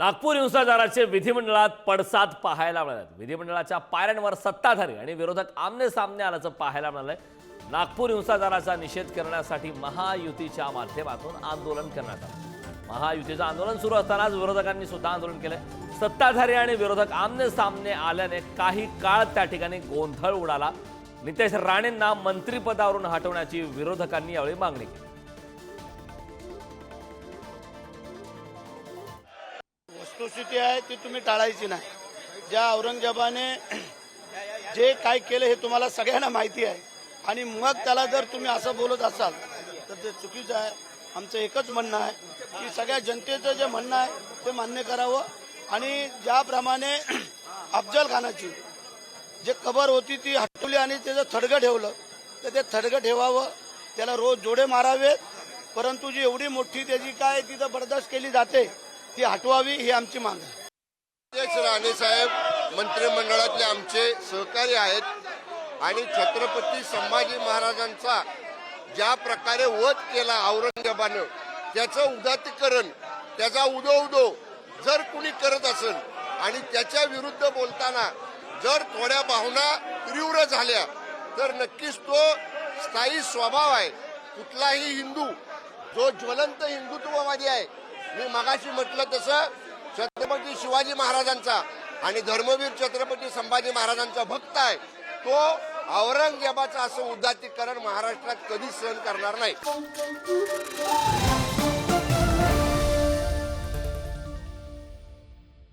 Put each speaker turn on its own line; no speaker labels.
नागपूर हिंसाचाराचे विधिमंडळात पडसाद पाहायला मिळाले विधिमंडळाच्या पायऱ्यांवर सत्ताधारी आणि विरोधक आमने सामने आल्याचं पाहायला मिळालंय. नागपूर हिंसाचाराचा निषेध करण्यासाठी महायुतीच्या माध्यमातून आंदोलन करण्यात आलं. महायुतीचं आंदोलन सुरू असतानाच विरोधकांनी सुद्धा आंदोलन केलंय. सत्ताधारी आणि विरोधक आमने सामने आल्याने काही काळ त्या ठिकाणी गोंधळ उडाला. नितेश राणेंना मंत्रिपदावरून हटवण्याची विरोधकांनी यावेळी मागणी केली.
वस्तुस्थिती आहे ती तुम्ही टाळायची नाही. ज्या औरंगजेबाने जे काय केलं हे तुम्हाला सगळ्यांना माहिती आहे. आणि मग त्याला जर तुम्ही असं बोलत असाल तर ते चुकीचं आहे. आमचं एकच म्हणणं आहे की सगळ्या जनतेचं जे म्हणणं आहे ते मान्य करावं. आणि ज्याप्रमाणे अफजल खानाची जे कबर होती ती हटवली आणि त्याचं थडगं ठेवलं तर ते थडगं ठेवावं. त्याला रोज जोडे मारावेत. परंतु जी एवढी मोठी त्याची काय तिथं बर्दाश्त केली जाते ती हटवावी ही आमची मागणी
अध्यक्ष राणे साहेब मंत्रिमंडळातले आमचे सहकारी आहेत आणि छत्रपती संभाजी महाराजांचा ज्या प्रकारे वध केला औरंगजेबानं त्याचं उदातीकरण त्याचा उदो उदो जर कुणी करत असेल आणि त्याच्या विरुद्ध बोलताना जर थोड्या भावना तीव्र झाल्या तर नक्कीच तो स्थायी स्वभाव आहे. कुठलाही हिंदू जो ज्वलंत हिंदुत्ववादी आहे मी मगाशी म्हटलं तसं छत्रपती शिवाजी महाराजांचा आणि धर्मवीर छत्रपती संभाजी महाराजांचा भक्त आहे तो औरंगजेबाचं असं उदातीकरण महाराष्ट्रात कधीच सहन करणार नाही.